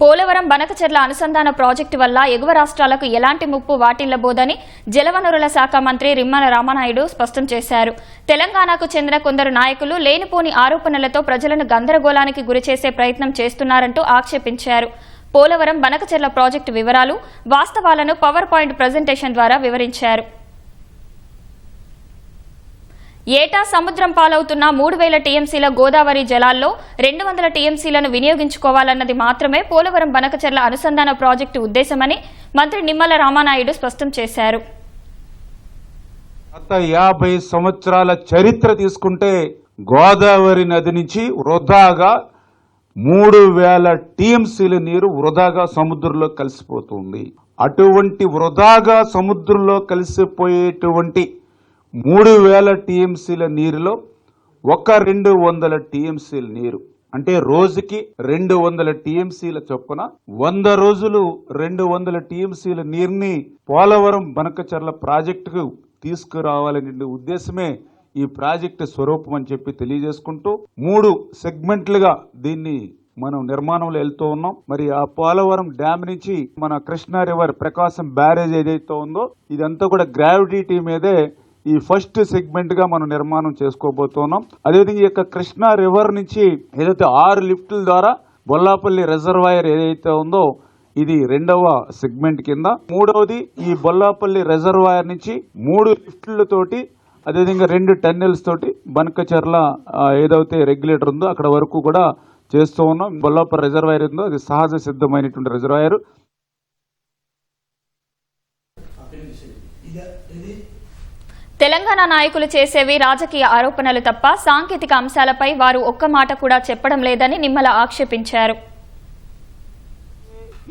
పోలవరం బనకచెర్ల అనుసంధాన ప్రాజెక్టు వల్ల ఎగువ రాష్ట్రాలకు ఎలాంటి ముప్పు వాటిల్లబోదని జలవనరుల శాఖ మంత్రి రిమ్మన రామనాయుడు స్పష్టం చేశారు. తెలంగాణకు చెందిన కొందరు నాయకులు లేనిపోని ఆరోపణలతో ప్రజలను గందరగోళానికి గురిచేసే ప్రయత్నం చేస్తున్నారంటూ ఆక్షేపించారు. పోలవరం బనకచెర్ల ప్రాజెక్టు వివరాలు వాస్తవాలను పవర్ పాయింట్ ప్రజెంటేషన్ ద్వారా వివరించారు. ఏటా సముద్రం పాలవుతున్న మూడు వేల టీఎంసీల గోదావరి జలాల్లో రెండు వందల టీఎంసీలను వినియోగించుకోవాలన్నది మాత్రమే పోలవరం బనకచెర్ల అనుసంధాన ప్రాజెక్టు ఉద్దేశమని మంత్రి నిమ్మల రామానాయుడు స్పష్టం చేశారు. గత యాభై సంవత్సరాల చరిత్ర తీసుకుంటే గోదావరి నది నుంచి వృధాగా మూడు వేల టీఎంసీల నీరు వృధాగా సముద్రంలో కలిసిపోతుంది. అటువంటి వృధాగా సముద్రంలో కలిసిపోయేటువంటి మూడు వేల టీఎంసీల నీరులో ఒక రెండు వందల టీఎంసీల నీరు. అంటే రోజుకి రెండు వందల టీఎంసీల చొప్పున వంద రోజులు రెండు వందల టీఎంసీల నీరుని పోలవరం బనకచర్ల ప్రాజెక్టుకు తీసుకురావాలనే ఉద్దేశమే ఈ ప్రాజెక్టు స్వరూపం అని చెప్పి తెలియజేసుకుంటూ మూడు సెగ్మెంట్లుగా దీన్ని మనం నిర్మాణంలో వెళ్తూ ఉన్నాం. మరి ఆ పోలవరం డ్యామ్ నుంచి మన కృష్ణా రివర్ ప్రకాశం బ్యారేజ్ ఏదైతే ఉందో ఇదంతా కూడా గ్రావిటీ మీదే ఈ ఫస్ట్ సెగ్మెంట్గా మనం నిర్మాణం చేసుకోబోతున్నాం. అదేవిధంగా ఈ యొక్క కృష్ణా రివర్ నుంచి ఏదైతే ఆరు లిఫ్టుల ద్వారా బొల్లాపల్లి రిజర్వాయర్ ఏదైతే ఉందో ఇది రెండవ సెగ్మెంట్ కింద. మూడవది ఈ బొల్లాపల్లి రిజర్వాయర్ నుంచి మూడు లిఫ్టులతోటి అదేవిధంగా రెండు టన్నెల్స్ తోటి బనకచర్ల ఏదైతే రెగ్యులేటర్ ఉందో అక్కడ వరకు కూడా చేస్తూ ఉన్నాం. బొల్లాపల్లి రిజర్వాయర్ ఉందో అది సహజ సిద్ధమైనటువంటి రిజర్వాయర్. తెలంగాణ నాయకులు చేసేవి రాజకీయ ఆరోపణలు తప్ప సాంకేతిక అంశాలపై వారు ఒక్క మాట కూడా చెప్పడం లేదని నిమ్మల ఆక్షేపించారు.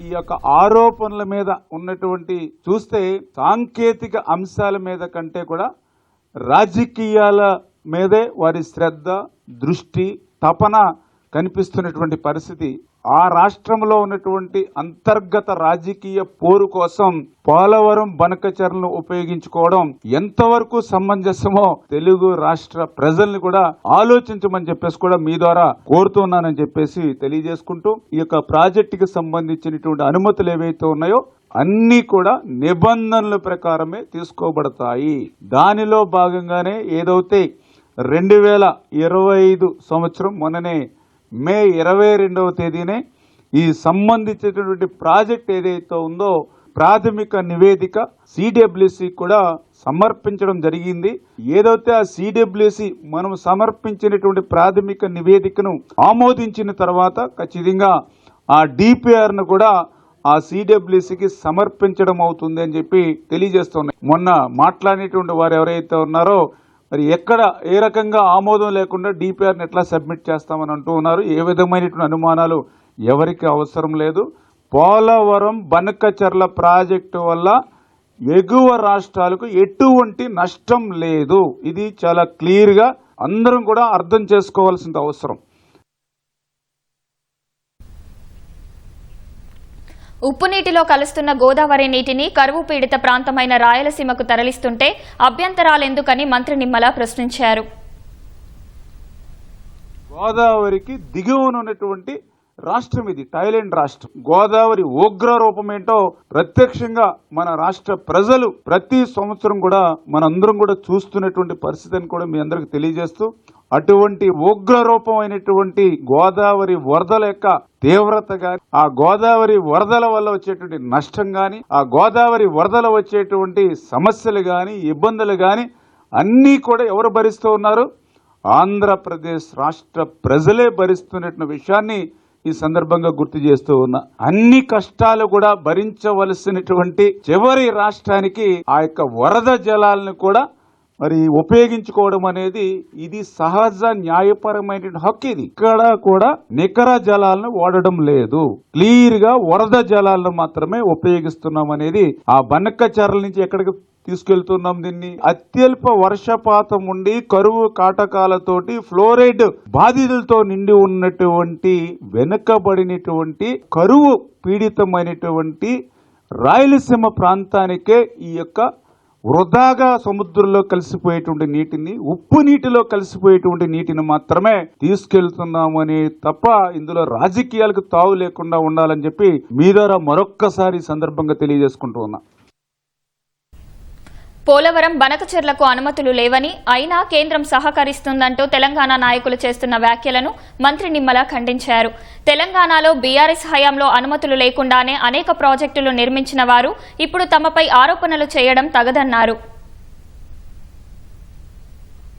ఈ యొక్క ఆరోపణల మీద ఉన్నటువంటి చూస్తే సాంకేతిక అంశాల మీద కంటే కూడా రాజకీయాల మీదే వారి శ్రద్ధ దృష్టి తపన కనిపిస్తున్నటువంటి పరిస్థితి ఆ రాష్ట్రంలో ఉన్నటువంటి అంతర్గత రాజకీయ పోరు కోసం పోలవరం బనకచర్లను ఉపయోగించుకోవడం ఎంతవరకు సమంజసమో తెలుగు రాష్ట్ర ప్రజల్ని కూడా ఆలోచించమని చెప్పేసి కూడా మీ ద్వారా కోరుతున్నానని చెప్పేసి తెలియజేసుకుంటూ ఈ యొక్క ప్రాజెక్టుకి సంబంధించినటువంటి అనుమతులు ఏవైతే ఉన్నాయో అన్ని కూడా నిబంధనల ప్రకారమే తీసుకోబడతాయి. దానిలో భాగంగానే ఏదైతే రెండు వేల ఇరవై ఐదు సంవత్సరం మొన్ననే మే ఇరవై రెండవ తేదీనే ఈ సంబంధించినటువంటి ప్రాజెక్ట్ ఏదైతే ఉందో ప్రాథమిక నివేదిక సిడబ్ల్యూసి కూడా సమర్పించడం జరిగింది. ఏదైతే ఆ సిడబ్ల్యూసి మనం సమర్పించినటువంటి ప్రాథమిక నివేదికను ఆమోదించిన తర్వాత ఖచ్చితంగా ఆ డిపిఆర్ను కూడా ఆ సిడబ్ల్యూసికి సమర్పించడం అవుతుంది అని చెప్పి తెలియజేస్తున్నాయి. మొన్న మాట్లాడినటువంటి వారు ఎవరైతే ఉన్నారో మరి ఎక్కడ ఏ రకంగా ఆమోదం లేకుండా డిపిఆర్ని ఎట్లా సబ్మిట్ చేస్తామని అంటూ ఉన్నారు. ఏ విధమైనటువంటి అనుమానాలు ఎవరికి అవసరం లేదు. పోలవరం బనకచర్ల ప్రాజెక్టు వల్ల ఎగువ రాష్ట్రాలకు ఎటువంటి నష్టం లేదు. ఇది చాలా క్లియర్గా అందరం కూడా అర్థం చేసుకోవాల్సిన అవసరం. ఉప్పు నీటిలో కలుస్తున్న గోదావరి నీటిని కరువు పీడిత ప్రాంతమైన రాయలసీమకు తరలిస్తుంటే అభ్యంతరాలెందుకని మంత్రి నిమ్మల ప్రశ్నించారు. గోదావరికి దిగువనున్నటువంటి రాష్ట్రం ఇది థాయిలాండ్ రాష్ట్రం. గోదావరి ఉగ్ర రూపం ఏంటో ప్రత్యక్షంగా మన రాష్ట్ర ప్రజలు ప్రతి సంవత్సరం కూడా మనందరం కూడా చూస్తున్నటువంటి పరిస్థితిని కూడా మీ అందరికి తెలియజేస్తూ అటువంటి ఉగ్ర రూపమైనటువంటి గోదావరి వరదల యొక్క తీవ్రత గాని ఆ గోదావరి వరదల వల్ల వచ్చేటువంటి నష్టం గాని ఆ గోదావరి వరదల వచ్చేటువంటి సమస్యలు గాని ఇబ్బందులు గాని అన్నీ కూడా ఎవరు భరిస్తూ ఉన్నారు? ఆంధ్రప్రదేశ్ రాష్ట్ర ప్రజలే భరిస్తున్నటువంటి విషయాన్ని ఈ సందర్భంగా గుర్తు చేస్తూ ఉన్నా. అన్ని కష్టాలు కూడా భరించవలసినటువంటి చివరి రాష్ట్రానికి ఆ యొక్క వరద జలాలను కూడా మరి ఉపయోగించుకోవడం అనేది ఇది సహజ న్యాయపరమైన హక్కు ఇది. ఇక్కడ కూడా నికర జలాలను వాడడం లేదు. క్లియర్గా వరద జలాలను మాత్రమే ఉపయోగిస్తున్నాం అనేది ఆ బనక్క చర్ల నుంచి ఎక్కడికి తీసుకెళ్తున్నాం దీన్ని? అత్యల్ప వర్షపాతం ఉండి కరువు కాటకాలతోటి ఫ్లోరైడ్ బాధితులతో నిండి ఉన్నటువంటి వెనుకబడినటువంటి కరువు పీడితమైనటువంటి రాయలసీమ ప్రాంతానికే ఈ యొక్క వృధాగా సముద్రంలో కలిసిపోయేటువంటి నీటిని ఉప్పు నీటిలో కలిసిపోయేటువంటి నీటిని మాత్రమే తీసుకెళ్తున్నామని తప్ప ఇందులో రాజకీయాలకు తావు లేకుండా ఉండాలని చెప్పి మీ ద్వారా మరొక్కసారి సందర్భంగా తెలియజేసుకుంటూ ఉన్నా. పోలవరం బనకచెర్లకు అనుమతులు లేవని అయినా కేంద్రం సహకరిస్తుందంటూ తెలంగాణ నాయకులు చేస్తున్న వ్యాఖ్యలను మంత్రి నిమ్మల ఖండించారు. తెలంగాణలో బీఆర్ఎస్ హయాంలో అనుమతులు లేకుండానే అనేక ప్రాజెక్టులు నిర్మించిన వారు ఇప్పుడు తమపై ఆరోపణలు చేయడం తగదన్నారు.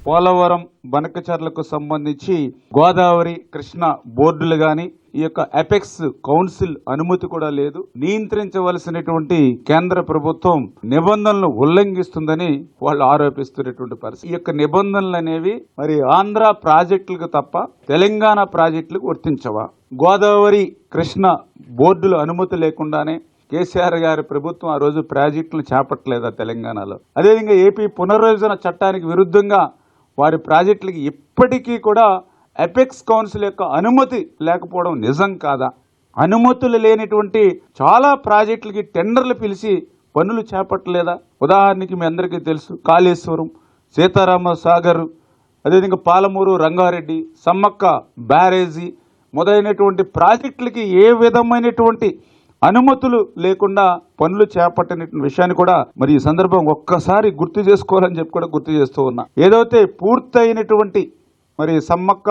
పోలవరం బనకచర్లకు సంబంధించి గోదావరి కృష్ణ బోర్డులు గాని ఈ యొక్క అపెక్స్ కౌన్సిల్ అనుమతి కూడా లేదు. నియంత్రించవలసినటువంటి కేంద్ర ప్రభుత్వం నిబంధనలు ఉల్లంఘిస్తుందని వాళ్ళు ఆరోపిస్తున్నటువంటి పరిస్థితి. ఈ యొక్క నిబంధనలు అనేవి మరి ఆంధ్ర ప్రాజెక్టులకు తప్ప తెలంగాణ ప్రాజెక్టులకు వర్తించవా? గోదావరి కృష్ణ బోర్డులు అనుమతి లేకుండానే కేసీఆర్ గారి ప్రభుత్వం ఆ రోజు ప్రాజెక్టులు చేపట్టలేదా తెలంగాణలో? అదేవిధంగా ఏపీ పునర్విభజన చట్టానికి విరుద్ధంగా వారి ప్రాజెక్టులకి ఇప్పటికీ కూడా ఎపెక్స్ కౌన్సిల్ యొక్క అనుమతి లేకపోవడం నిజం కాదా? అనుమతులు లేనటువంటి చాలా ప్రాజెక్టులకి టెండర్లు పిలిచి పనులు చేపట్టలేదా? ఉదాహరణకి మీ అందరికీ తెలుసు కాళేశ్వరం సీతారామ సాగర్ అదేవిధంగా పాలమూరు రంగారెడ్డి సమ్మక్క బ్యారేజీ మొదలైనటువంటి ప్రాజెక్టులకి ఏ విధమైనటువంటి అనుమతులు లేకుండా పనులు చేపట్టని విషయాన్ని కూడా మరి ఈ సందర్భం ఒక్కసారి గుర్తు చేసుకోవాలని చెప్పి కూడా గుర్తు చేస్తూ ఉన్నా. ఏదైతే పూర్తయినటువంటి మరి సమ్మక్క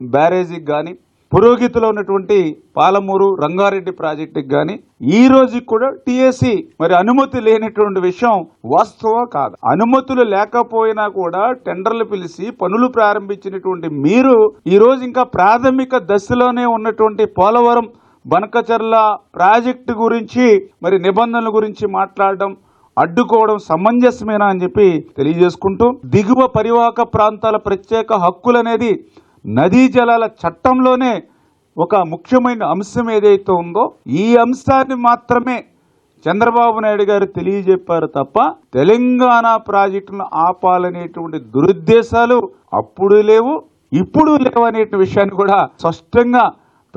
బ్యారేజీకి కానీ పురోగతిలో ఉన్నటువంటి పాలమూరు రంగారెడ్డి ప్రాజెక్టుకి కానీ ఈ రోజుకి కూడా టిఎస్సి మరి అనుమతి లేనటువంటి విషయం వాస్తవం కాదు. అనుమతులు లేకపోయినా కూడా టెండర్లు పిలిచి పనులు ప్రారంభించినటువంటి మీరు ఈ రోజు ఇంకా ప్రాథమిక దశలోనే ఉన్నటువంటి పోలవరం బనకచర్ల ప్రాజెక్టు గురించి మరి నిబంధనల గురించి మాట్లాడడం అడ్డుకోవడం సమంజసమేనా అని చెప్పి తెలియజేసుకుంటూ దిగువ పరివాహక ప్రాంతాల ప్రత్యేక హక్కులనేది నదీ జలాల చట్టంలోనే ఒక ముఖ్యమైన అంశం ఏదైతే ఉందో ఈ అంశాన్ని మాత్రమే చంద్రబాబు నాయుడు గారు తెలియజెప్పారు తప్ప తెలంగాణ ప్రాజెక్టును ఆపాలనేటువంటి దురుద్దేశాలు అప్పుడు లేవు ఇప్పుడు లేవు అనేటువంటి విషయాన్ని కూడా స్పష్టంగా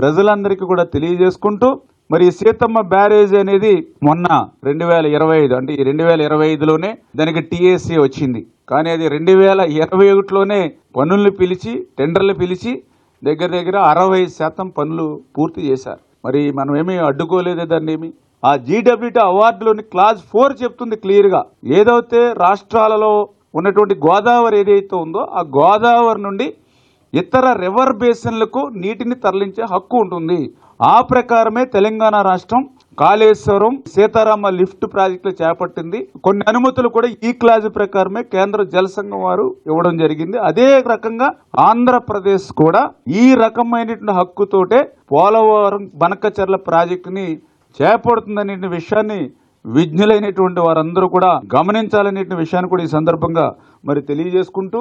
ప్రజలందరికీ కూడా తెలియజేసుకుంటూ మరి సీతమ్మ బ్యారేజ్ అనేది మొన్న రెండు వేల ఇరవై ఐదు అంటే ఈ రెండు వేల ఇరవై ఐదులోనే దానికి టీఏసీ వచ్చింది. కానీ అది రెండు వేల ఇరవై ఒకటిలోనే పనులను పిలిచి టెండర్లు పిలిచి దగ్గర దగ్గర అరవై శాతం పనులు పూర్తి చేశారు. మరి మనం ఏమీ అడ్డుకోలేదే దాన్ని ఏమి ఆ జీడబ్ల్యూటీ అవార్డులోని క్లాజ్ ఫోర్ చెప్తుంది క్లియర్గా. ఏదైతే రాష్ట్రాలలో ఉన్నటువంటి గోదావరి ఏదైతే ఉందో ఆ గోదావరి నుండి ఇతర రివర్ బేసిన్లకు నీటిని తరలించే హక్కు ఉంటుంది. ఆ ప్రకారమే తెలంగాణ రాష్ట్రం కాళేశ్వరం సీతారామ లిఫ్ట్ ప్రాజెక్టులు చేపట్టింది. కొన్ని అనుమతులు కూడా ఈ క్లాజ్ ప్రకారమే కేంద్ర జలసంఘం వారు ఇవ్వడం జరిగింది. అదే రకంగా ఆంధ్రప్రదేశ్ కూడా ఈ రకమైనటువంటి హక్కుతోటే పోలవరం బనకచర్ల ప్రాజెక్టుని చేపడుతుందనే విషయాన్ని విజ్ఞులైనటువంటి వారందరూ కూడా గమనించాలనే విషయాన్ని కూడా ఈ సందర్భంగా మరి తెలియజేసుకుంటూ